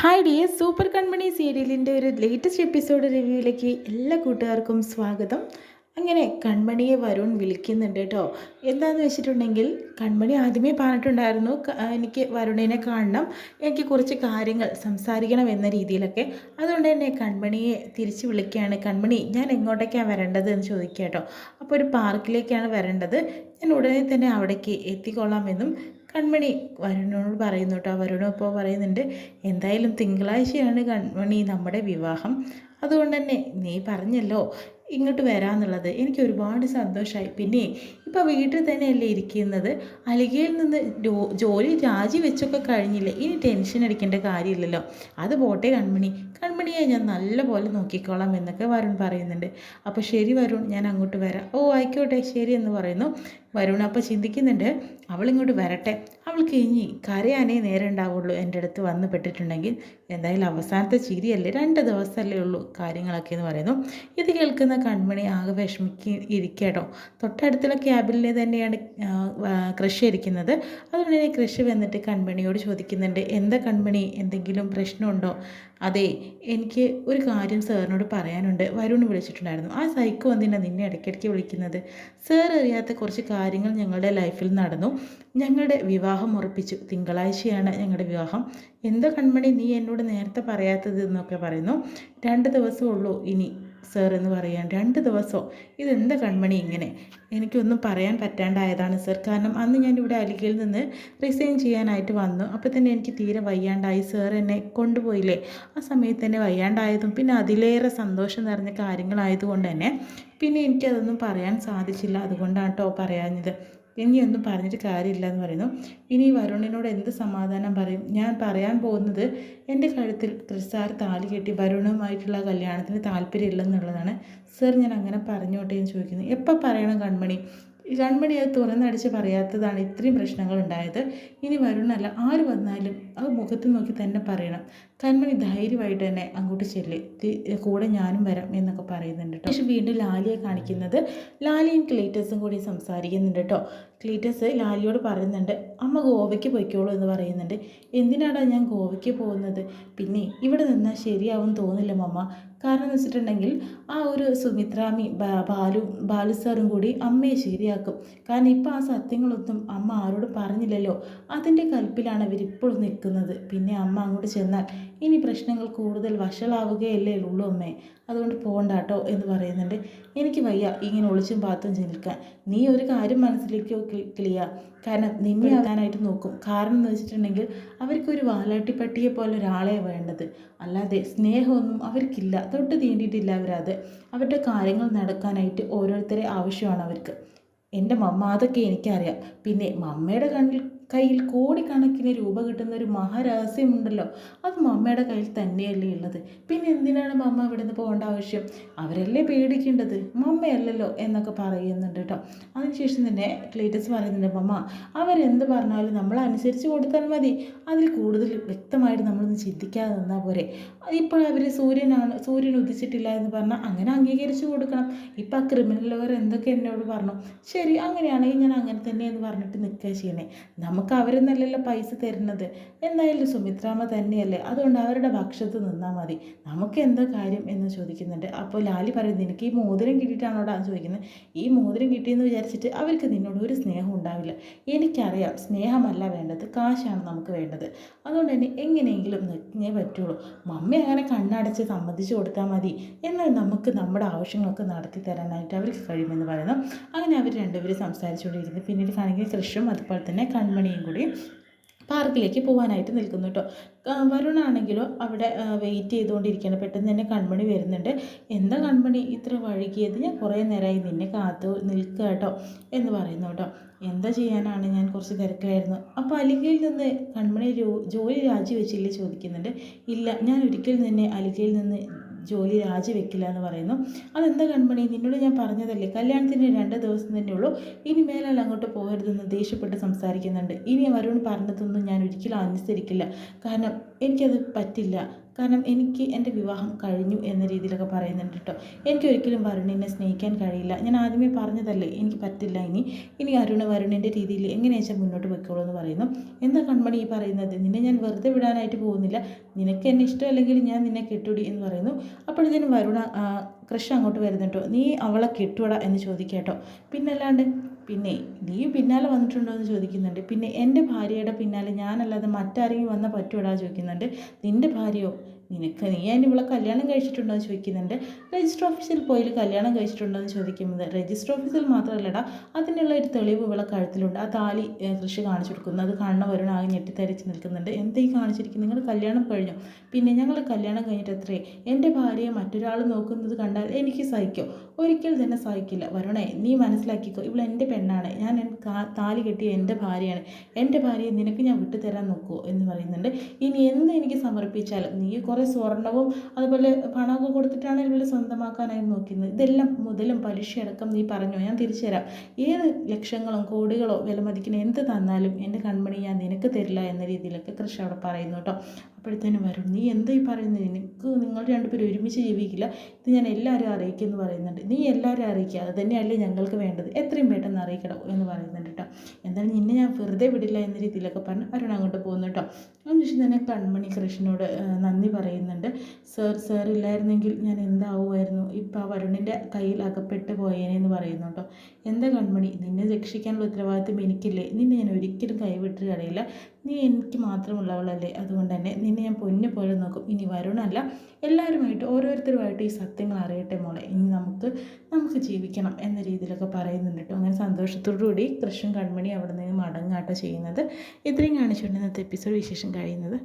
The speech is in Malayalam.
ഹായ് ഡിയർ സൂപ്പർ കൺമണി സീരിയലിന്റെ ഒരു ലേറ്റസ്റ്റ് എപ്പിസോഡ് റിവ്യൂയിലേക്ക് എല്ലാ കൂട്ടുകാർക്കും സ്വാഗതം. അങ്ങനെ കൺമണിയെ വരുൺ വിളിക്കുന്നുണ്ട് കേട്ടോ. എന്താണെന്ന് വെച്ചിട്ടുണ്ടെങ്കിൽ കൺമണി ആദ്യമേ പറഞ്ഞിട്ടുണ്ടായിരുന്നു എനിക്ക് വരുണിനെ കാണണം എനിക്ക് കുറച്ച് കാര്യങ്ങൾ സംസാരിക്കണം എന്ന രീതിയിലൊക്കെ. അതുകൊണ്ട് തന്നെ കൺമണിയെ തിരിച്ച് വിളിക്കുകയാണ്. കൺമണി ഞാൻ എങ്ങോട്ടേക്കാണ് വരേണ്ടത് എന്ന് ചോദിക്കുക കേട്ടോ. അപ്പോൾ ഒരു പാർക്കിലേക്കാണ് വരേണ്ടത്. ഞാൻ ഉടനെ തന്നെ അവിടേക്ക് എത്തിക്കൊള്ളാമെന്നും കൺമണി വരുണിനോട് പറയുന്നു കേട്ടോ. വരുണോ ഇപ്പോൾ പറയുന്നുണ്ട് എന്തായാലും തിങ്കളാഴ്ചയാണ് കൺമണി നമ്മുടെ വിവാഹം. അതുകൊണ്ട് തന്നെ നീ പറഞ്ഞല്ലോ ഇങ്ങോട്ട് വരാമെന്നുള്ളത് എനിക്ക് ഒരുപാട് സന്തോഷമായി പിന്നെ ഇപ്പോൾ വീട്ടിൽ തന്നെയല്ലേ ഇരിക്കുന്നത്? അലികയിൽ നിന്ന് ജോലി രാജിവെച്ചൊക്കെ കഴിഞ്ഞില്ലേ? ഇനി ടെൻഷൻ അടിക്കേണ്ട കാര്യമില്ലല്ലോ. അത് പോട്ടെ കൺമണി. കൺമണിയെ ഞാൻ നല്ലപോലെ നോക്കിക്കോളാം എന്നൊക്കെ വരുൺ പറയുന്നുണ്ട്. അപ്പോൾ ശരി വരുൺ ഞാൻ അങ്ങോട്ട് വരാം. ഓ ആയിക്കോട്ടെ ശരി എന്ന് പറയുന്നു. വരുൺ അപ്പോൾ ചിന്തിക്കുന്നുണ്ട് അവളിങ്ങോട്ട് വരട്ടെ. അവൾക്ക് ഇനി കരയാനേ നേരം ഉണ്ടാവുള്ളൂ. എന്റെ അടുത്ത് വന്ന് പെട്ടിട്ടുണ്ടെങ്കിൽ എന്തായാലും അവസാനത്തെ ചിരിയല്ലേ? രണ്ട് ദിവസമല്ലേ ഉള്ളൂ കാര്യങ്ങളൊക്കെ എന്ന് പറയുന്നു. ഇത് കേൾക്കുന്ന കൺമണി ആകെ വിഷമിക്ക് ഇരിക്കട്ടോ തൊട്ടടുത്തുള്ള ക്യാബിനിൽ തന്നെയാണ് കൃഷി ഇരിക്കുന്നത് അതുകൊണ്ട് തന്നെ കൃഷി വന്നിട്ട് കൺമണിയോട് ചോദിക്കുന്നുണ്ട് എന്താ കൺമണി എന്തെങ്കിലും പ്രശ്നമുണ്ടോ? അതെ എനിക്ക് ഒരു കാര്യം സാറിനോട് പറയാനുണ്ട്. വരുൺ വിളിച്ചിട്ടുണ്ടായിരുന്നു. ആ സൈക്കോ എന്തിനാണ് നിന്നെ ഇടയ്ക്കിടയ്ക്ക് വിളിക്കുന്നത്. സാർ അറിയാത്ത കുറച്ച് കാര്യങ്ങൾ ഞങ്ങളുടെ ലൈഫിൽ നടന്നു. ഞങ്ങളുടെ വിവാഹം ഉറപ്പിച്ചു. തിങ്കളാഴ്ചയാണ് ഞങ്ങളുടെ വിവാഹം. എന്താ കൺമണി നീ എന്നോട് നേരത്തെ പറയാത്തത് എന്നൊക്കെ പറയുന്നു. രണ്ട് ദിവസമേ ഉള്ളൂ ഇനി. സാർ എന്ന് പറയാൻ രണ്ട് ദിവസമോ ഇതെന്താ കൺമണി ഇങ്ങനെ? എനിക്കൊന്നും പറയാൻ പറ്റാണ്ടായതാണ് സർ കാരണം അന്ന് ഞാൻ ഇവിടെ അലികയിൽ നിന്ന് റിസൈൻ ചെയ്യാനായിട്ട് വന്നു. അപ്പോൾ തന്നെ എനിക്ക് തീരെ വയ്യാണ്ടായി. സാർ എന്നെ കൊണ്ടുപോയില്ലേ? ആ സമയത്ത് തന്നെ വയ്യാണ്ടായതും പിന്നെ അതിലേറെ സന്തോഷം നിറഞ്ഞ കാര്യങ്ങളായതുകൊണ്ട് തന്നെ പിന്നെ എനിക്കതൊന്നും പറയാൻ സാധിച്ചില്ല. അതുകൊണ്ടാണ് കേട്ടോ പറയാഞ്ഞത്. ഇനി ഒന്നും പറഞ്ഞിട്ട് കാര്യമില്ല എന്ന് പറയുന്നു. ഇനി വരുണിനോട് എന്ത് സമാധാനം പറയും? ഞാൻ പറയാൻ പോകുന്നത് എന്റെ കഴുത്തിൽ ക്രിസ്താർ താലി കെട്ടി വരുണുമായിട്ടുള്ള കല്യാണത്തിന് താല്പര്യമില്ലെന്നുള്ളതാണ്. സർ ഞാൻ അങ്ങനെ പറഞ്ഞോട്ടെ എന്ന് ചോദിക്കുന്നു. എപ്പോൾ പറയണം കൺമണി? കൺമണി അത് തുറന്നടിച്ച് പറയാത്തതാണ് ഇത്രയും പ്രശ്നങ്ങൾ ഉണ്ടായത് ഇനി വരുണല്ല ആര് വന്നാലും അത് മുഖത്ത് നോക്കി തന്നെ പറയണം. കൺമണി ധൈര്യമായിട്ട് തന്നെ അങ്ങോട്ട് ചെല്ല്. കൂടെ ഞാനും വരാം എന്നൊക്കെ പറയുന്നുണ്ട് കേട്ടോ. പക്ഷെ വീണ്ടും ലാലിയെ കാണിക്കുന്നത് ലാലിയും ക്ലീറ്റസും കൂടി സംസാരിക്കുന്നുണ്ട് കേട്ടോ. ക്ലീറ്റസ് ലാലിയോട് പറയുന്നുണ്ട് അമ്മ ഗോവയ്ക്ക് പോയിക്കോളൂ എന്ന് പറയുന്നുണ്ട്. എന്തിനാടാ ഞാൻ ഗോവയ്ക്ക് പോകുന്നത്? പിന്നെ ഇവിടെ നിന്നാൽ ശരിയാവും തോന്നില്ല മമ്മ. കാരണം എന്ന് വെച്ചിട്ടുണ്ടെങ്കിൽ ആ ഒരു സുമിത്രാമി ബാലു ബാലു സാറും കൂടി അമ്മയെ ശരിയാക്കും. കാരണം ഇപ്പം ആ സത്യങ്ങളൊന്നും അമ്മ ആരോട് പറഞ്ഞില്ലല്ലോ. അതിന്റെ കൽപ്പിലാണ് ഇവരിപ്പോഴും നിൽക്കുന്നത്. പിന്നെ അമ്മ അങ്ങോട്ട് ചെന്നാൽ ഇനി പ്രശ്നങ്ങൾ കൂടുതൽ വഷളാവുകയല്ലേ ഉള്ളൂ അമ്മേ. അതുകൊണ്ട് പോകണ്ട കേട്ടോ എന്ന് പറയുന്നുണ്ട്. എനിക്ക് വയ്യ ഇങ്ങനെ ഒളിച്ചും പാത്തും നിൽക്കാൻ നീ ഒരു കാര്യം മനസ്സിലേക്ക് ക്ലിയ കാരണം നിന്നെ ആകാനായിട്ട് നോക്കും. കാരണം എന്ന് വെച്ചിട്ടുണ്ടെങ്കിൽ അവർക്കൊരു വാലാട്ടിപ്പട്ടിയെ പോലെ ഒരാളെ വേണ്ടത്. അല്ലാതെ സ്നേഹമൊന്നും അവർക്കില്ല. തൊട്ട് തീണ്ടിയിട്ടില്ല അവരത്. അവരുടെ കാര്യങ്ങൾ നടക്കാനായിട്ട് ഓരോരുത്തരെ ആവശ്യമാണ് അവർക്ക്. എന്റെ മമ്മ അതൊക്കെ എനിക്കറിയാം. പിന്നെ മമ്മയുടെ കണ്ണിൽ കയ്യിൽ കോടിക്കണക്കിന് രൂപ കിട്ടുന്ന ഒരു മഹാരഹസ്യമുണ്ടല്ലോ. അത് മമ്മയുടെ കയ്യിൽ തന്നെയല്ലേ ഉള്ളത്. പിന്നെ എന്തിനാണ് മമ്മ ഇവിടെ നിന്ന് പോകേണ്ട ആവശ്യം? അവരല്ലേ പേടിക്കേണ്ടത്? മമ്മയല്ലല്ലോ എന്നൊക്കെ പറയുന്നുണ്ട് കേട്ടോ. അതിനുശേഷം തന്നെ ക്ലീറ്റസ് പറയുന്നുണ്ട് മമ്മ അവരെന്ത് പറഞ്ഞാലും നമ്മൾ അനുസരിച്ച് കൊടുത്താൽ മതി. അതിൽ കൂടുതൽ വ്യക്തമായിട്ട് നമ്മളൊന്ന് ചിന്തിക്കാതെ നിന്നാൽ പോരെ. ഇപ്പോൾ അവർ സൂര്യനാണ് സൂര്യൻ ഉദിച്ചിട്ടില്ല എന്ന് പറഞ്ഞാൽ അങ്ങനെ അംഗീകരിച്ച് കൊടുക്കണം. ഇപ്പം ആ ക്രിമിനൽ എന്തൊക്കെ എന്നോട് പറഞ്ഞു? ശരി അങ്ങനെയാണെങ്കിൽ ഞാൻ അങ്ങനെ തന്നെ എന്ന് പറഞ്ഞിട്ട് നിൽക്കുക ചെയ്യണേ. നമുക്ക് അവരെന്നല്ലല്ലോ പൈസ തരുന്നത്. എന്തായാലും സുമിത്രാമ്മ തന്നെയല്ലേ. അതുകൊണ്ട് അവരുടെ പക്ഷത്ത് നിന്നാൽ മതി. നമുക്ക് എന്താ കാര്യം എന്ന് ചോദിക്കുന്നുണ്ട്. അപ്പോൾ ലാലി പറയുന്നത് നിനക്ക് ഈ മോതിരം കിട്ടിയിട്ടാണോടാ? ചോദിക്കുന്നത് ഈ മോതിരം കിട്ടിയെന്ന് വിചാരിച്ചിട്ട് അവർക്ക് നിന്നോട് ഒരു സ്നേഹം ഉണ്ടാവില്ല. എനിക്കറിയാം സ്നേഹമല്ല വേണ്ടത് കാശാണ് നമുക്ക് വേണ്ടത്. അതുകൊണ്ട് തന്നെ എങ്ങനെയെങ്കിലും നിൽക്കേ പറ്റുള്ളൂ. മമ്മി അങ്ങനെ കണ്ണടച്ച് സമ്മതിച്ചു കൊടുത്താൽ മതി. എന്നാൽ നമുക്ക് നമ്മുടെ ആവശ്യങ്ങളൊക്കെ നടത്തി തരാനായിട്ട് അവർക്ക് കഴിയുമെന്ന് പറയുന്നു. അങ്ങനെ അവർ രണ്ടുപേരും സംസാരിച്ചുകൊണ്ടിരിക്കുന്നത്. പിന്നീട് കാണിക്കുന്ന കൃഷും അതുപോലെ തന്നെ കൺമണിയും കൂടി പാർക്കിലേക്ക് പോകാനായിട്ട് നിൽക്കുന്നു കേട്ടോ വരുണാണെങ്കിലും അവിടെ വെയിറ്റ് ചെയ്തുകൊണ്ടിരിക്കുകയാണ്. പെട്ടെന്ന് തന്നെ കൺമണി വരുന്നുണ്ട്. എന്താ കൺമണി ഇത്ര വഴുകിയത്? ഞാൻ കുറേ നേരമായി നിന്നെ കാത്തു നിൽക്കുക കേട്ടോ എന്ന് പറയുന്നു കേട്ടോ എന്താ ചെയ്യാനാണ്? ഞാൻ കുറച്ച് തിരക്കിലായിരുന്നു അപ്പോൾ അലികയിൽ നിന്ന് കൺമണി ജോലി രാജിവെച്ചില്ലേ? ചോദിക്കുന്നുണ്ട്. ഇല്ല ഞാൻ ഒരിക്കൽ നിന്നെ അലികയിൽ നിന്ന് ജോലി രാജിവെക്കില്ല എന്ന് പറയുന്നു. അതെന്താ കൺമണി? നിന്നോട് ഞാൻ പറഞ്ഞതല്ലേ കല്യാണത്തിന് രണ്ട് ദിവസം തന്നെ ഉള്ളൂ. ഇനി മേലാൽ അങ്ങോട്ട് പോകരുതെന്ന് ദേഷ്യപ്പെട്ട് സംസാരിക്കുന്നുണ്ട്. ഇനി വരുൺ പറഞ്ഞതൊന്നും ഞാൻ ഒരിക്കലും അനുസരിക്കില്ല. കാരണം എനിക്കത് പറ്റില്ല. കാരണം എനിക്ക് എന്റെ വിവാഹം കഴിഞ്ഞു എന്ന രീതിയിലൊക്കെ പറയുന്നുണ്ട് കേട്ടോ എനിക്ക് ഒരിക്കലും വരുണിനെ സ്നേഹിക്കാൻ കഴിയില്ല. ഞാൻ ആദ്യമേ പറഞ്ഞതല്ലേ എനിക്ക് പറ്റില്ല ഇനി. ഇനി അരുണ് വരുണിന്റെ രീതിയിൽ എങ്ങനെയാ വെച്ചാൽ മുന്നോട്ട് വെക്കുള്ളൂ എന്ന് പറയുന്നു. എന്താ കൺമണി ഈ പറയുന്നത്? നിന്നെ ഞാൻ വെറുതെ വിടാനായിട്ട് പോകുന്നില്ല. നിനക്ക് എന്നെ ഇഷ്ടമല്ലെങ്കിൽ ഞാൻ നിന്നെ കെട്ടുടി എന്ന് പറയുന്നു. അപ്പോഴത്തേനും വരുണ കൃഷ് അങ്ങോട്ട് വരുന്നുണ്ടോ നീ അവളെ കെട്ടുവടാ എന്ന് ചോദിക്കാട്ടോ പിന്നല്ലാണ്ട് പിന്നെ നീ പിന്നാലെ വന്നിട്ടുണ്ടോ എന്ന് ചോദിക്കുന്നുണ്ട്. പിന്നെ എന്റെ ഭാര്യയുടെ പിന്നാലെ ഞാനല്ലാതെ മറ്റാരെങ്കിലും വന്നാൽ പറ്റൂടാ ചോദിക്കുന്നുണ്ട്. നിന്റെ ഭാര്യയോ? നിനക്ക് നീ അതിന് ഇവളെ കല്യാണം കഴിച്ചിട്ടുണ്ടോ എന്ന് ചോദിക്കുന്നുണ്ട്. രജിസ്റ്റർ ഓഫീസിൽ പോയി കല്യാണം കഴിച്ചിട്ടുണ്ടോ എന്ന് ചോദിക്കുന്നത്. രജിസ്റ്റർ ഓഫീസിൽ മാത്രമല്ലടാ അതിനുള്ള ഒരു തെളിവ് ഇവളെ കഴുത്തിലുണ്ട്. ആ താലി കൃഷി കാണിച്ചു കൊടുക്കുന്നു. അത് കാണുന്ന വരുണാകെ ഞെട്ടിത്തരച്ച് നിൽക്കുന്നുണ്ട്. എന്താ ഈ നിങ്ങൾ കല്യാണം കഴിഞ്ഞു? പിന്നെ ഞങ്ങൾ കല്യാണം കഴിഞ്ഞിട്ട് എത്രയേ എന്റെ ഭാര്യയെ മറ്റൊരാൾ നോക്കുന്നത് കണ്ടാൽ എനിക്ക് സഹിക്കോ? ഒരിക്കൽ തന്നെ സഹിക്കില്ല. വരുണേ നീ മനസ്സിലാക്കിക്കോ ഇവൾ എന്റെ പെണ്ണാണ്. ഞാൻ താലി കെട്ടിയ എന്റെ ഭാര്യയാണ്. എന്റെ ഭാര്യയെ നിനക്ക് ഞാൻ വിട്ടുതരാൻ നോക്കുമോ എന്ന് പറയുന്നുണ്ട്. ഇനി എന്ത് എനിക്ക് സമർപ്പിച്ചാലും നീ കുറേ സ്വർണവും അതുപോലെ പണമൊക്കെ കൊടുത്തിട്ടാണ് ഇവൾ സ്വന്തമാക്കാനായി നോക്കുന്നത്. ഇതെല്ലാം മുതലും പലിശയടക്കം നീ പറഞ്ഞോ? ഞാൻ തിരിച്ചുതരാം. ഏത് ലക്ഷങ്ങളും കോടികളോ വിലമതിക്കുന്ന എന്ത് തന്നാലും എന്റെ കൺമണി ഞാൻ നിനക്ക് തരില്ല എന്ന രീതിയിലൊക്കെ കൃഷി അവിടെ പറയുന്നു കേട്ടോ. അപ്പോഴത്തേനും വരും നീ എന്തായി പറയുന്നത് നിനക്ക് നിങ്ങൾ രണ്ടുപേരും ഒരുമിച്ച് ജീവിക്കില്ല. ഇത് ഞാൻ എല്ലാവരും അറിയിക്കുമെന്ന് പറയുന്നുണ്ട്. നീ എല്ലാവരും അറിയിക്കുക. അത് തന്നെയല്ലേ ഞങ്ങൾക്ക് വേണ്ടത്. എത്രയും പെട്ടെന്ന് അറിയിക്കണം എന്ന് പറയുന്നുണ്ട് കേട്ടോ. എന്തായാലും നിന്നെ ഞാൻ വെറുതെ വിടില്ല എന്ന രീതിയിലൊക്കെ പറഞ്ഞ് അരുൺ അങ്ങോട്ട് പോകുന്നു കേട്ടോ. അതിനുശേഷം തന്നെ കൺമണി കൃഷ്ണനോട് നന്ദി പറയുന്നുണ്ട്. സർ സർ ഇല്ലായിരുന്നെങ്കിൽ ഞാൻ എന്താവുമായിരുന്നു? ഇപ്പം ആ വരുണിന്റെ കയ്യിൽ അകപ്പെട്ട് പോയേനെന്ന് പറയുന്നു കേട്ടോ. എന്താ കൺമണി? നിന്നെ രക്ഷിക്കാനുള്ള ഉത്തരവാദിത്വം എനിക്കില്ലേ? നിന്നെ ഞാൻ ഒരിക്കലും കൈവിട്ട് കളയില്ല. നീ എനിക്ക് മാത്രമുള്ളവളല്ലേ? അതുകൊണ്ട് തന്നെ നിന്നെ ഞാൻ പൊന്നു പോലെ നോക്കും. ഇനി വരുണല്ല. എല്ലാവരുമായിട്ട് ഓരോരുത്തരുമായിട്ട് ഈ സത്യങ്ങൾ അറിയട്ടെ മോളെ. ഇനി നമുക്ക് നമുക്ക് ജീവിക്കണം എന്ന രീതിയിലൊക്കെ പറയുന്നുണ്ട് കേട്ടോ. അങ്ങനെ സന്തോഷത്തോടു കൂടി കൃഷ്ണൻ കൺമണി അവിടെ നിന്ന് മടങ്ങാട്ടോ ചെയ്യുന്നത്. ഇത്രയും കാണിച്ചുകൊണ്ട് ഇന്നത്തെ എപ്പിസോഡ് വിശേഷം കഴിയുന്നത്